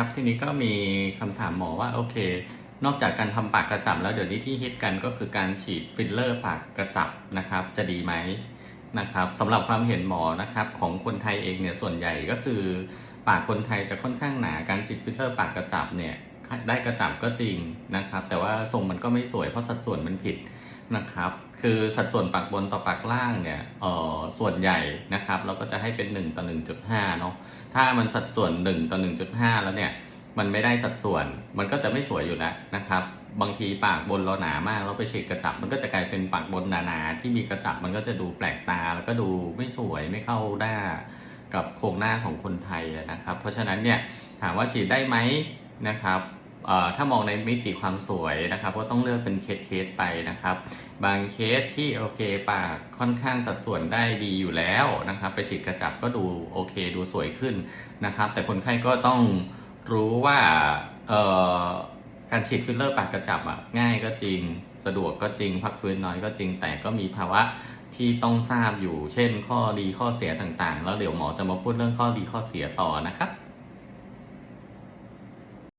ครับ ทีนี้ก็มีคำถามหมอว่าโอเค นอกจากการทำปากกระจับแล้วเดี๋ยวนี้ที่ฮิตกันก็คือการฉีดฟิลเลอร์ปากกระจับนะครับ จะดีไหมนะครับสำหรับความเห็นหมอนะครับของคนไทยเองเนี่ยส่วนใหญ่ก็คือ ปากคนไทยจะค่อนข้างหนาการฉีดฟิลเลอร์ปากกระจับเนี่ยได้กระจับก็จริงนะครับ แต่ว่าทรงมันก็ไม่สวยเพราะสัดส่วนมันผิด นะครับ คือสัดส่วนปากบนต่อปากล่างเนี่ยเออส่วนใหญ่นะครับ เราก็จะให้เป็น 1 ต่อ 1.5 เนาะถ้ามันสัดส่วน 1 ต่อ 1.5 แล้วเนี่ยมันไม่ได้สัดส่วนมันก็จะไม่สวยอยู่แล้วนะครับ บางทีปากบนเราหนามากเราไปฉีดกระจับ มันก็จะกลายเป็นปากบนหนาๆที่มีกระจับมันก็จะดูแปลกตาแล้วก็ดูไม่สวยไม่เข้าหน้ากับโครงหน้าของคนไทยนะครับ เพราะฉะนั้นเนี่ยถามว่าฉีดได้ไหมนะครับ ถ้ามองในมิติความสวยนะครับ ก็ต้องเลือกเป็นเคสเคสๆไปนะครับ บางเคสที่โอเคปากค่อนข้างสัดส่วนได้ดีอยู่แล้วนะครับ ไปฉีดกระจับก็ดูโอเค ดูสวยขึ้นนะครับ แต่คนไข้ก็ต้องรู้ว่าการฉีดฟิลเลอร์ปากกระจับอะง่ายก็จริงสะดวกก็จริง พักฟื้นน้อยก็จริง แต่ก็มีภาวะที่ต้องทราบอยู่ เช่นข้อดีข้อเสียต่างๆ แล้วเดี๋ยวหมอจะมาพูดเรื่องข้อดีข้อเสียต่อนะครับ